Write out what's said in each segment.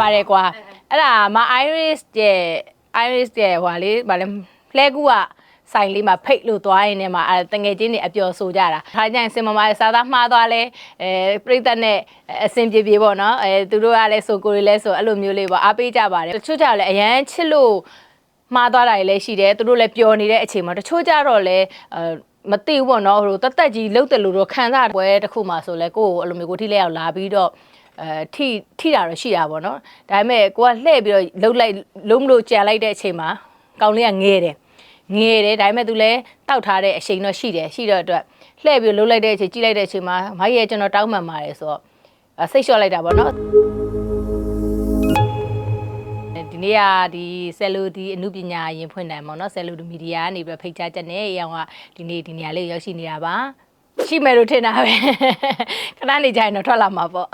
ပါတယ်ကွာအဲ့ဒါမ iris ရဲ့ iris ရဲ့ဟိုဟာလေးဗာလဲလှဲကူကဆိုင်လေးမှာဖိတ်လို့သွားရင်လည်းမှာအဲတငယ်ချင်းတွေအပျော်ဆိုကြတာခါကျရင်စင်မမစားသားမှားသွားလဲအဲပြိတ္တနဲ့အစင်ပြေပြေပေါ့နော်အဲသူတို့ကလည်းဆိုကိုရီလည်းဆိုအဲ့လိုမျိုးလေးပေါ့အားပေးကြပါတယ်တချို့ကြလည်းအရန်ချစ်လို့မှားသွားတာတွေလည်းရှိတယ်သူတို့လည်းပျော်နေတဲ့အချိန်မှာတချို့ကြတော့လည်းအဲမသိဘူးပေါ့နော်ဟိုတသက်ကြီးလှုပ်တယ်လို့တော့ခံစားပွဲတစ်ခုမှဆိုလဲကိုယ့်ကိုအဲ့လိုမျိုးကိုထိလက်ရောက်လာပြီးတော့ အဲထိထိတာတော့ရှိတာပေါ့နော်ဒါပေမဲ့ကိုကလှည့်ပြီးတော့လှုပ်လိုက်လုံးမလို့ကြံလိုက်တဲ့အချိန်မှာကောင်လေးကငဲတယ်ငဲတယ်ဒါပေမဲ့သူလည်းတောက်ထားတဲ့အချိန်တော့ရှိတယ်ရှိတော့အတွက်လှည့်ပြီးလှုပ်လိုက်တဲ့အချိန်ကြည့်လိုက်တဲ့အချိန်မှာမိုက်ရဲ့ကျွန်တော်တောင်းမှန်ပါတယ်ဆိုတော့အဲစိတ်လျှော့လိုက်တာပေါ့နော်ဒီနေ့ကဒီဆယ်လူဒီအမှုပညာရင်ဖွင့်တယ်ပေါ့နော်ဆယ်လူဒီမီဒီယာကနေပြီးတော့ဖိတ်ကြားချက်နဲ့အရောင်ကဒီနေ့ဒီနေရာလေးကိုရောက်ရှိနေတာပါရှိမယ်လို့ထင်တာပဲခဏနေကြရင်တော့ထွက်လာမှာပေါ့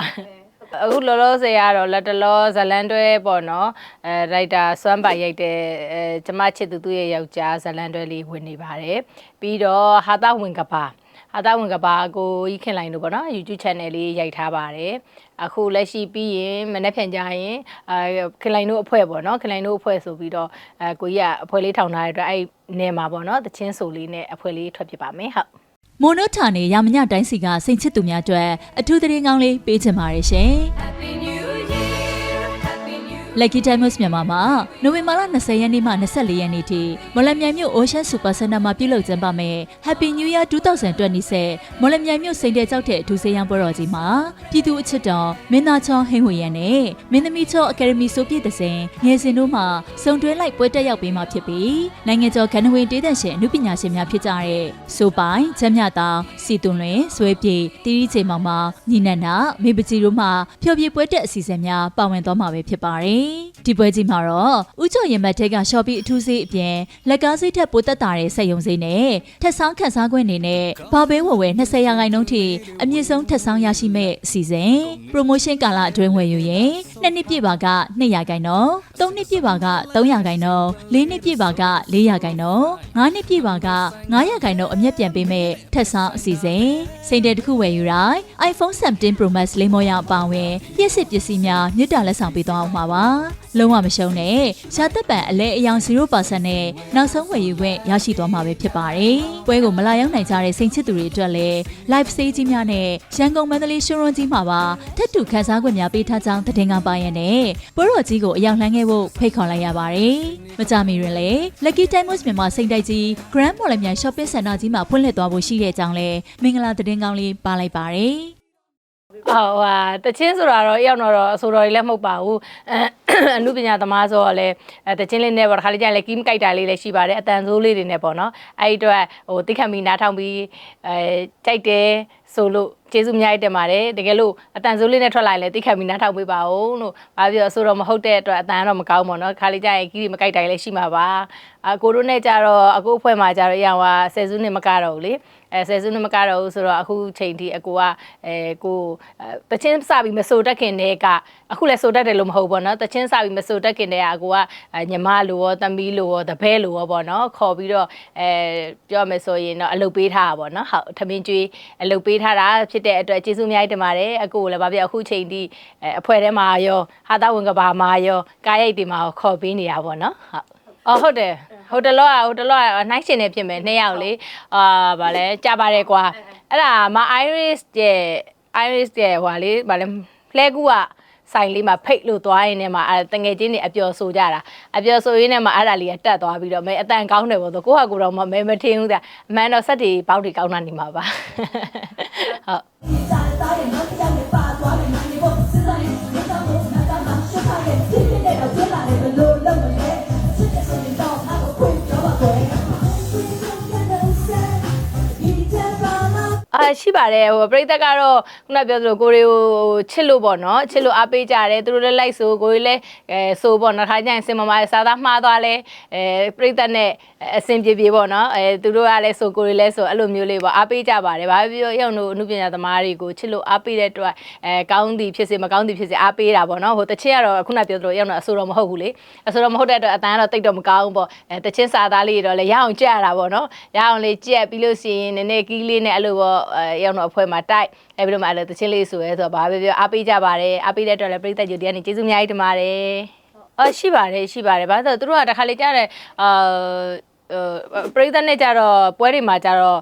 အခုလောလောဆယ်ကတော့လက်တလောဇလန်တွဲပေါ့နော်အဲရိုက်တာစွမ်းပါရိုက်တဲ့အဲကျမချစ်သူသူရဲ့ယောက်ျားဇလန်တွဲလေးဝင်နေပါတယ်ပြီးတော့ဟာတာဝင်ကပါဟာတာဝင်ကပါကိုကြီးခင်လိုက်လို့ပေါ့နော် YouTube channel လေးရိုက်ထားပါတယ်အခုလက်ရှိပြီးရင်မနေ့ဖြန်ကြရင်အဲခင်လိုက်တို့အဖွဲ့ပေါ့နော်ခင်လိုက်တို့အဖွဲ့ဆိုပြီးတော့အဲကိုကြီးကအဖွဲ့လေးထောင်ထားတဲ့အတွက်အဲ့နေမှာပေါ့နော်တချင်းဆိုလေးနဲ့အဖွဲ့လေးထွက်ဖြစ်ပါမယ်ဟုတ် မိုနိုထာနေရမညတိုင်းစီကစိန်ချစ်သူများအတွက်အထူးသတင်းကောင်းလေးပေးချင်ပါတယ်ရှင်။ Lucky Diamonds မြန်မာမှာနိုဝင်ဘာလ20ရက်နေ့မှ24ရက်နေ့ထိမော်လမြိုင်မြို့ Ocean Super Center မှာပြုလုပ်ကျင်းပမယ် Happy New Year 2020မော်လမြိုင်မြို့စိန်တဲ့ကြောက်တဲ့အထူးဆေးရန်ပွဲတော်ကြီးမှာပြည်သူအချစ်တော်မင်းသားချောဟင်းဝေရန်နဲ့မင်းသမီးချောအကယ်ဒမီဆိုပြည့်တဲ့စဉ်ငယ်စဉ်တို့မှစုံတွဲလိုက်ပွဲတက်ရောက်ပေးမှာဖြစ်ပြီးနိုင်ငံကျော်ခန္ဓာဝင်တေးသက်ရှင်အမှုပညာရှင်များဖြစ်ကြတဲ့ဆိုပိုင်ချမ်းမြတောင်စီတွန်လွင်ဆွဲပြေတီရီချိန်မောင်မောင်ညီနန္ဒမေပကြီးတို့မှဖျော်ဖြေပွဲတက်အစီအစဉ်များပါဝင်သွားမှာပဲဖြစ်ပါတယ်ဒီပွဲကြီးမှာတော့ဥချိုရင်မတ်ထက်ကရှော့ပီအထူးစေးအပြင်လက်ကားစိတ်ထက်ပိုတက်တာတဲ့ဆက်ယုံစေးနဲ့ထက်ဆောင်ခန်းစားခွင့်အနေနဲ့ဘာဘဲဝယ်ဝယ်20ရာခိုင်နှုန်းထိအမြင့်ဆုံးထက်ဆောင်ရရှိမဲ့အစီအစဉ် promotion ကာလအတွင်းဝယ်ယူရင်နှစ်နှစ်ပြည့်ပါက2ရာခိုင်နှုန်း3နှစ်ပြည့်ပါက3ရာခိုင်နှုန်း4နှစ်ပြည့်ပါက4ရာခိုင်နှုန်း5နှစ်ပြည့်ပါက9ရာခိုင်နှုန်းအမြတ်ပြန်ပေးမဲ့ထက်ဆောင်အစီအစဉ်စိန်တဲ့တစ်ခုဝယ်ယူတိုင်း iPhone 17 Pro Max လိမ်မောရအပါအဝင်ပြည့်စစ်ပစ္စည်းများမြစ်တာလက်ဆောင်ပေးသွားအောင်ပါပါ လုံးဝမရှုံးနဲ့ရှားသက်ပံအလဲအယောင်0%နဲ့နောက်ဆုံးဝယ်ယူခွင့်ရရှိသွားမှာပဲဖြစ်ပါတယ်ပွဲကိုမလာရောက်နိုင်ကြတဲ့စိန်ချစ်သူတွေအတွက်လည်း live stage ကြီးများနဲ့ရန်ကုန်မန္တလေးရှိုးရွံကြီးမှာပါထက်တူခန်းစားခွင့်များပေးထားကြောင်းသတင်းကပါရတဲ့ပွဲတော်ကြီးကိုအရောက်လှမ်းခဲ့ဖို့ဖိတ်ခေါ်လိုက်ရပါတယ်မကြမီရင်လည်း Lucky Diamonds မြန်မာစိန်တိုက်ကြီး Grand Mall မြန် Shopping Center ကြီးမှာဖွင့်လှစ်သွားဖို့ရှိတဲ့အကြောင်းလည်းမင်္ဂလာသတင်းကောင်းလေးပါလိုက်ပါတယ်အော်ဟာတချင်းဆိုတာတော့ရောက်တော့အဆိုတော်ကြီးလည်းမဟုတ်ပါဘူး အဲအမှုပညာသမားဆိုတော့လည်းအဲတချင်းလေးနဲ့ပေါ့တစ်ခါလေးကျရင်လည်းကီးမကြိုက်တာလေးလည်းရှိပါတယ်အတန်ဆိုးလေးတွေနဲ့ပေါ့နော်အဲ့ဒီတော့ဟိုတိခတ်မီနားထောင်ပြီးအဲကြိုက်တယ်ဆိုလို့ကျေးဇူးအများကြီးတင်ပါတယ်တကယ်လို့အတန်ဆိုးလေးနဲ့ထွက်လာရင်လည်းတိခတ်မီနားထောင်ပေးပါဦးလို့ဘာပြောအဆိုတော့မဟုတ်တဲ့အတွက်အတန်တော့မကောင်းပါတော့ခါလေးကျရင်ကီးတွေမကြိုက်တာလေးရှိမှာပါအကိုတို့နဲ့ကြတော့အကိုအဖွဲ့မှာကြတော့အရောင်ကဆယ်စုနှစ်မကတော့ဘူးလေအဲဆယ်စုနှစ်မကတော့ဘူးဆိုတော့အခုချိန်ထိအကိုကအဲကိုတချင်းစပြီးမဆိုတတ်ခင်တည်းကအခုလည်းဆိုတတ်တယ်လို့မဟုတ်ဘောနော်တချင်းစပြီးမဆိုတတ်ခင်တည်းကအကိုကညီမလိုရောသမီးလိုရောတပည့်လိုရောပေါ့နော်ခေါ်ပြီးတော့အဲပြောမယ်ဆိုရင်တော့အလုပ်ပေးထားတာပေါ့နော်ဟုတ်ထမင်းကျွေးအလုပ်ပေးထားတာဖြစ်တဲ့အတွက်ကျေးဇူးအများကြီးတင်ပါတယ်အကိုကိုလည်းဗာပြအခုချိန်ထိအဲအဖွဲထဲမှာရောဟာတာဝင်ကဘာမှာရောကားရိုက်တွေမှာရောခေါ်ပေးနေတာပေါ့နော်ဟုတ်အော်ဟုတ်တယ်ဟိုတလောကဟိုတလောကနှိုင်းရှင်နေဖြစ်မယ်နှစ်ယောက်လေအာဗာလဲကြပါတယ်ကွာအဲ့ဒါမ iris ရဲ့ iris ရဲ့ဟိုဟာလေးဗာလဲလှဲကူက ဆိုင်လေးမှာဖိတ်လို့သွားရင်လည်းမှာအဲတငယ်ချင်းတွေအပျော်ဆိုကြတာအပျော်ဆိုရင်းနဲ့မှာအဲ့ဒါလေးကတက်သွားပြီးတော့မဲအတန်ကောင်းတယ်ပေါ့ဆိုကိုယ့်ဟာကိုယ်တော့မမဲမထင်းဘူးတဲ့အမှန်တော့စက်တွေပေါက်တွေကောင်းတာနေမှာပါဟုတ် ရှိပါတယ်ဟိုပြိသက်ကတော့ခုနပြောသလိုကိုရီကိုချစ်လို့ပေါ့နော်ချစ်လို့အားပေးကြတယ်သူတို့လည်းလိုက်ဆိုကိုရီလည်းအဲဆိုပေါ့နော်ခါကျရင်စင်မမစားသားမှားသွားလဲအဲပြိသက်နဲ့အစင်ပြေပြေပေါ့နော်အဲသူတို့ကလည်းဆိုကိုရီလည်းဆိုအဲ့လိုမျိုးလေးပေါ့အားပေးကြပါတယ်ဘာပြောရောက်တို့အမှုပညာသမားတွေကိုချစ်လို့အားပေးတဲ့အတွက်အဲကောင်းသည်ဖြစ်စေမကောင်းသည်ဖြစ်စေအားပေးတာပေါ့နော်ဟိုတချင်းကတော့ခုနပြောသလိုရောက်တော့အဆိုတော့မဟုတ်ဘူးလေအဆိုတော့မဟုတ်တဲ့အတွက်အတန်းကတော့တိတ်တော့မကောင်းဘူးပေါ့အဲတချင်းစားသားလေးတော့လည်းရအောင်ကြက်ရတာပေါ့နော်ရအောင်လေးကြက်ပြီးလို့ရှိရင်နည်းနည်းကီးလေးနဲ့အဲ့လိုပေါ့အဲရောက်တော့အဖွဲမှာတိုက်အဲပြီးတော့မှအဲ့လိုတချင်းလေးဆိုရဲဆိုတော့ဘာပဲပြောအားပေးကြပါတယ်အားပေးတဲ့အတွက်လည်းပရိသတ်ကြီးတရားနေကျေးဇူးအများကြီးတင်ပါတယ်အော်ရှိပါတယ်ရှိပါတယ်ဘာလို့လဲဆိုတော့သူတို့ကတစ်ခါလေကြားတယ်အာပရိသတ်နဲ့ကြတော့ပွဲတွေမှာကြတော့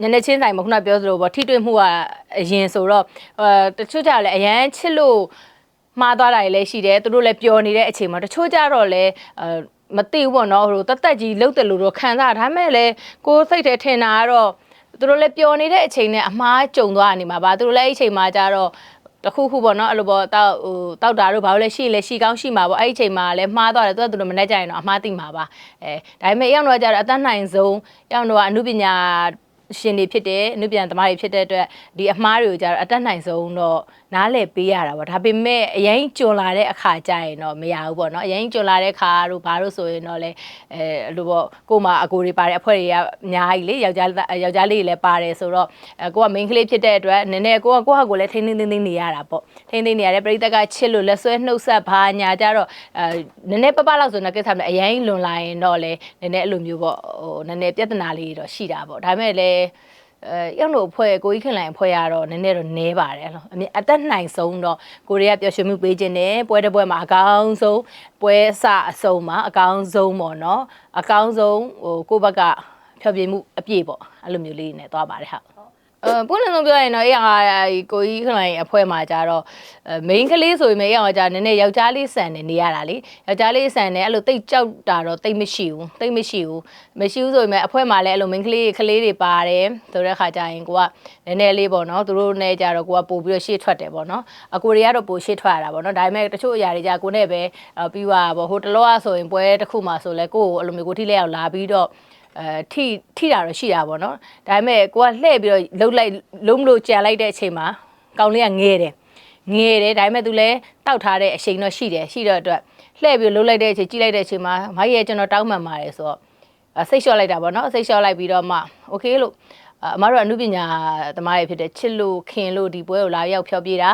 နည်းနည်းချင်းဆိုင်မခုနပြောသလိုပေါ့ထိတွေ့မှုကအရင်ဆိုတော့အဲတချို့ကြလည်းအရန်ချစ်လို့မှားသွားတာတွေလည်းရှိတယ်သူတို့လည်းပျော်နေတဲ့အချိန်မှာတချို့ကြတော့လည်းအဲမသိဘူးပေါ့နော်ဟိုတသက်ကြီးလှုပ်တယ်လို့တော့ခံစားဒါပေမဲ့လည်းကိုယ်စိတ်ထဲထင်တာကတော့ သူတို့လည်းပျော်နေတဲ့အချိန်နဲ့အမှားကြုံသွားနေမှာပါသူတို့လည်းအဲ့ဒီအချိန်မှာကြတော့တခုခုပေါ့နော်အဲ့လိုပေါ့တောက်ဟိုတောက်တာတို့ဘာလို့လဲရှိလဲရှိကောင်းရှိမှာပေါ့အဲ့ဒီအချိန်မှာလည်းမှားသွားတယ်သူကသူတို့မနဲ့ကြရင်တော့အမှားသိမှာပါအဲဒါပေမဲ့အရောက်တော့ကြတော့အသက်နိုင်ဆုံးအရောက်တော့ကအမှုပညာရှင်တွေဖြစ်တယ်အနုပြန်သမားတွေဖြစ်တဲ့အတွက်ဒီအမှားတွေကိုကြတော့အတက်နိုင်ဆုံးတော့ နားလည်ပေးရတာပေါ့ဒါပေမဲ့အရင်ကျွံလာတဲ့အခါကျရင်တော့မရဘူးပေါ့နော်အရင်ကျွံလာတဲ့အခါတို့ဘာလို့ဆိုရင်တော့လေအဲအဲ့လိုပေါ့ကို့မှာအကိုတွေပါတယ်အဖွဲ့တွေကအများကြီးလေယောက်ျားယောက်ျားလေးတွေလည်းပါတယ်ဆိုတော့အဲကိုက main ကလေးဖြစ်တဲ့အတွက်နည်းနည်းကိုကကိုဟာကိုလည်းထိန်းထိန်းသိမ်းသိမ်းနေရတာပေါ့ထိန်းသိမ်းနေရတဲ့ပရိသတ်ကချစ်လို့လက်ဆွဲနှုတ်ဆက်ဘာညာကြတော့အဲနည်းနည်းပပလောက်ဆိုတော့ကိစ္စမလဲအရင်လွန်လာရင်တော့လေနည်းနည်းအဲ့လိုမျိုးပေါ့ဟိုနည်းနည်းပြဿနာလေးတွေတော့ရှိတာပေါ့ဒါပေမဲ့လည်း အဲရောက်လို့အဖွဲ့ကိုကြီးခင်လိုင်အဖွဲ့ရတော့နည်းနည်းတော့နဲပါတယ်အဲ့လိုအမြင်အသက်နိုင်ဆုံးတော့ကိုရီးယားပျော်ရွှင်မှုပေးခြင်းနဲ့ပွဲတစ်ပွဲမှာအကောင်းဆုံးပွဲစအဆုံးမှာအကောင်းဆုံးပေါ့နော်အကောင်းဆုံးဟိုကိုယ့်ဘက်ကဖျော်ဖြေမှုအပြည့်ပေါ့အဲ့လိုမျိုးလေးနဲ့သွားပါတယ်ဟုတ် အဲပုံလင်းဆုံးပြောရင်တော့အေးဟာကိုကြီးခလိုင်အဖွဲမှာကြတော့အဲ main ကလေးဆိုရင်မေးအောင်ကြနည်းနည်းယောက်ျားလေးဆန်နေနေရတာလေယောက်ျားလေးဆန်နေအဲ့လိုတိတ်ကြောက်တာတော့တိတ်မရှိဘူးတိတ်မရှိဘူးမရှိဘူးဆိုရင်အဖွဲမှာလည်းအဲ့လို main ကလေးကလေးတွေပါတယ်ဆိုတဲ့ခါကျရင်ကိုကနည်းနည်းလေးပေါ့နော်သူတို့နဲ့ကြတော့ကိုကပို့ပြီးတော့ရှေ့ထွက်တယ်ပေါ့နော်အကိုတွေကတော့ပို့ရှေ့ထွက်ရတာပေါ့နော်ဒါပေမဲ့တချို့အရာတွေကြကိုနဲ့ပဲပြီးသွားပေါ့ဟိုတလောကဆိုရင်ပွဲတစ်ခုမှဆိုလဲကိုကိုအဲ့လိုမျိုးကိုထိလက်ရောက်လာပြီးတော့ အဲထိထိတာတော့ရှိတာပေါ့နော်ဒါပေမဲ့ကိုကလှည့်ပြီးတော့လှုပ်လိုက်လုံးမလို့ကြံလိုက်တဲ့အချိန်မှာကောင်လေးကငဲတယ်ငဲတယ်ဒါပေမဲ့သူလည်းတောက်ထားတဲ့အချိန်တော့ရှိတယ်ရှိတော့အတွက်လှည့်ပြီးလှုပ်လိုက်တဲ့အချိန်ကြည့်လိုက်တဲ့အချိန်မှာမိုက်ရဲ့ကျွန်တော်တောင်းမှန်ပါတယ်ဆိုတော့အဲစိတ်လျှော့လိုက်တာပေါ့နော်စိတ်လျှော့လိုက်ပြီးတော့မှโอเคလို့ အမတို့အမှုပညာသမားတွေဖြစ်တဲ့ချစ်လို့ခင်လို့ဒီပွဲကိုလာရောက်ဖျော်ပြတာ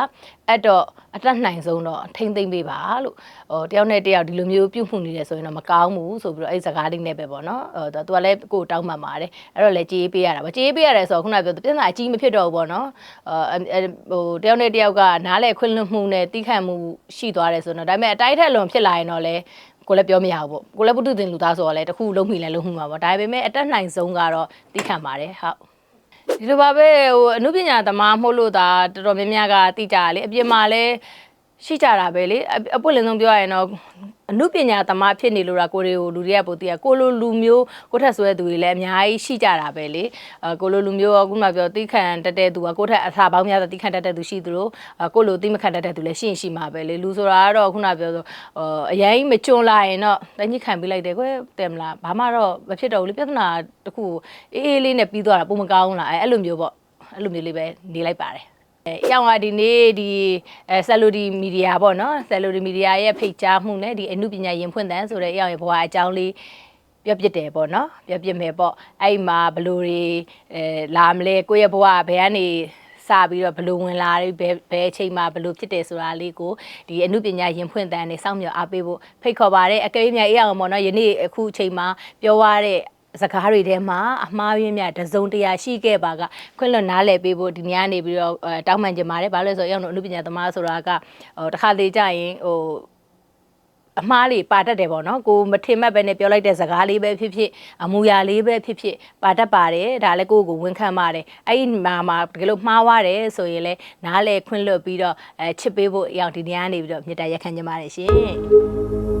အဲ့တော့အတက်နိုင်ဆုံးတော့ထိမ့်သိမ့်ပေးပါလို့ဟိုတယောက်နဲ့တယောက်ဒီလိုမျိုးပြုတ်မှုနေတယ်ဆိုရင်တော့မကောင်းဘူးဆိုပြီးတော့အဲ့စကားလေးနဲ့ပဲပေါ့နော်ဟိုသူကလည်းကိုယ်တောင်းမှန်ပါတယ်အဲ့တော့လည်းကြေးပေးရတာပေါ့ကြေးပေးရတယ်ဆိုတော့ခုနကပြောပြဿနာအကြီးမဖြစ်တော့ဘူးပေါ့နော်အဲဟိုတယောက်နဲ့တယောက်ကနားလေခွင့်လွှတ်မှုနဲ့တိခတ်မှုရှိသွားတယ်ဆိုတော့ဒါပေမဲ့အတိုင်းထက်လွန်ဖြစ်လာရင်တော့လည်းကိုလည်းပြောမရဘူးပေါ့ကိုလည်းပုထုသင်လူသားဆိုတော့လည်းတခုလုံးမိလဲလုံးမှုမှာပေါ့ဒါပေမဲ့အတက်နိုင်ဆုံးကတော့တိခတ်ပါတယ်ဟုတ် ဒီလိုပါပဲဟိုအနုပညာသမားမှုလို့ဒါတော်တော်များများကသိကြရလေအပြင်မှာလည်း ရှိကြတာပဲလေအအပွင့်လင်းဆုံးပြောရရင်တော့အနုပညာသမားဖြစ်နေလို့တာကိုတွေကိုလူတွေကပိုသိရကိုလိုလူမျိုးကိုထက်ဆွဲသူတွေလည်းအများကြီးရှိကြတာပဲလေအကိုလိုလူမျိုးကခုနကပြောတိခံတက်တဲ့သူကကိုထက်အသာပေါင်းများတဲ့တိခံတက်တဲ့သူရှိသလိုအကိုလိုတိမခံတက်တဲ့သူလည်းရှိရင်ရှိမှာပဲလေလူဆိုတာကတော့ခုနကပြောဆိုအရင်မကျွန်းလာရင်တော့တညစ်ခံပေးလိုက်တယ်ကွယ်တယ်မလားဘာမှတော့မဖြစ်တော့ဘူးလေပြဿနာတစ်ခုအေးအေးလေးနဲ့ပြီးသွားတာပုံမကောင်းလားအဲအဲ့လိုမျိုးပေါ့အဲ့လိုမျိုးလေးပဲနေလိုက်ပါတယ် အဲအရောင်ကဒီနေ့ဒီအဲဆက်လူဒီမီဒီယာပေါ့နော်ဆက်လူဒီမီဒီယာရဲ့ဖိတ်ကြားမှုနဲ့ဒီအမှုပညာရင်ဖွင့်တန်းဆိုတဲ့အရောင်ရဲ့ဘဝအကြောင်းလေးပြောပြတယ်ပေါ့နော်ပြောပြမယ်ပေါ့အဲ့မှာဘလို့တွေအဲလာမလဲကိုယ့်ရဲ့ဘဝဘယ်ကနေစပြီးတော့ဘလို့ဝင်လာတယ်ဘယ်ဘယ်အချိန်မှာဘလို့ဖြစ်တယ်ဆိုတာလေးကိုဒီအမှုပညာရင်ဖွင့်တန်းနေစောင့်မျှော်အားပေးဖို့ဖိတ်ခေါ်ပါတယ်အကယ်၍များအရောင်ပေါ့နော်ယနေ့အခုအချိန်မှာပြောရတဲ့ စကားတွေထဲမှာအမှားရင်းမြတစုံတရာရှိခဲ့ပါကခွင့်လွတ်နားလည်ပေးဖို့ဒီနေ့ကနေပြီးတော့အဲတောင်းပန်ကြပါတယ်ဘာလို့လဲဆိုတော့ရောက်တော့အမှုပညာသမားဆိုတာကဟိုတစ်ခါလေကြာရင်ဟိုအမှားလေးပါတတ်တယ်ပေါ့နော်ကိုမထင်မှတ်ပဲနဲ့ပြောလိုက်တဲ့စကားလေးပဲဖြစ်ဖြစ်အမူအရာလေးပဲဖြစ်ဖြစ်ပါတတ်ပါတယ်ဒါလည်းကိုယ့်ကိုဝန်ခံပါတယ်အဲ့ဒီမှာမှာတကယ်လို့မှားသွားတယ်ဆိုရင်လည်းနားလေခွင့်လွတ်ပြီးတော့အဲချစ်ပေးဖို့အရောက်ဒီနေ့ကနေပြီးတော့မေတ္တာရက်ခံကြပါတယ်ရှင်